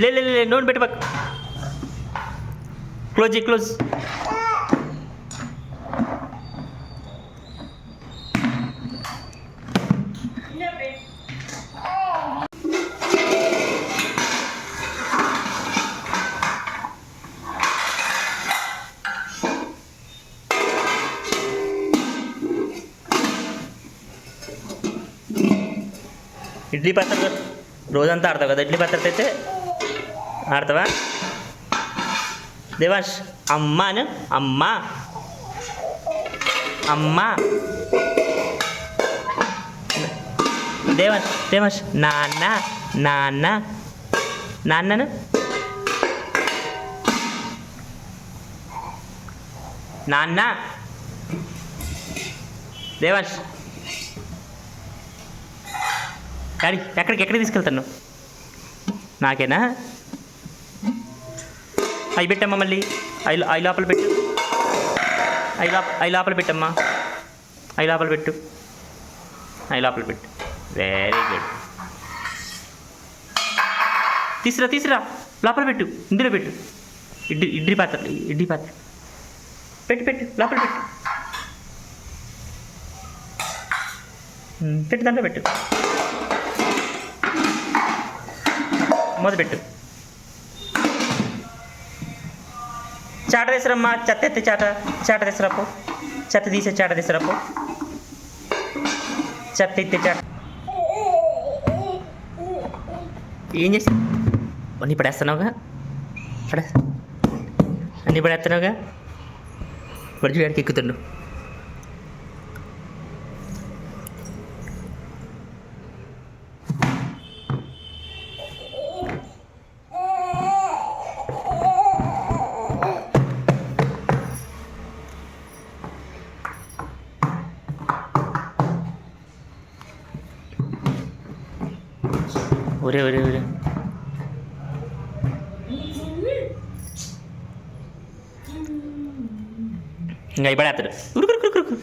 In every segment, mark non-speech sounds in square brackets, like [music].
ले ले ले नोट बेटे पक क्लोज जी क्लोज इडली पात्र रोजंत आड़ता कदा इडली पात्र ఆడతావా దేవాష్ అమ్మాను అమ్మా. అమ్మా. దేవాష్ దేవాష్ నాన్న నాన్న. నాన్నను నాన్న. దేవాష్. డాడీ ఎక్కడికి ఎక్కడికి తీసుకెళ్తాను నాకేనా? అవి పెట్టమ్మా మళ్ళీ. అవి అవి లోపల పెట్టు. అవి లోప అవి లోపల పెట్టమ్మా. అవి లోపల పెట్టు. అవి లోపల పెట్టు. వెరీ గుడ్ తీసురా తీసురా. లోపల పెట్టు. ఇందులో పెట్టు. ఇడ్లీ ఇడ్లీ పాత్ర ఇడ్లీ పాత్ర. పెట్టు పెట్టు. లోపల పెట్టు. పెట్టు దాంట్లో పెట్టు. మొదలుపెట్టు చాట తీసురమ్మా చెత్త ఎత్తి చాట చాట తీసురాపు చెత్త తీసే చాట తీసురాపు చెత్త ఎత్తి చాట. ఏం చేసి అన్నీ పడేస్తున్నావుగా పడే అన్నీ పడేస్తున్నావుగా ఇప్పుడు చూడడానికి ఎక్కుతుండు. ఒరే ఒరే ఒరే ఇంకా అయిపడేస్తాడు ఉరుకు ఉరుకు ఉరుకు ఉరుకు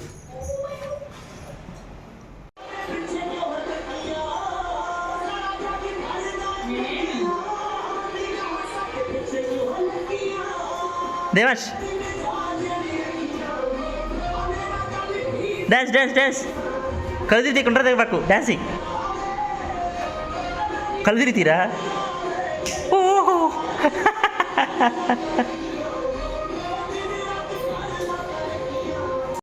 దేవాష్ డ్యాన్స్ డ్యాన్స్ డ్యాన్స్ కళ్ళు తిరిగి ఉంటుంది పక్కు dancing kalau jadi tidak? Oh. [laughs]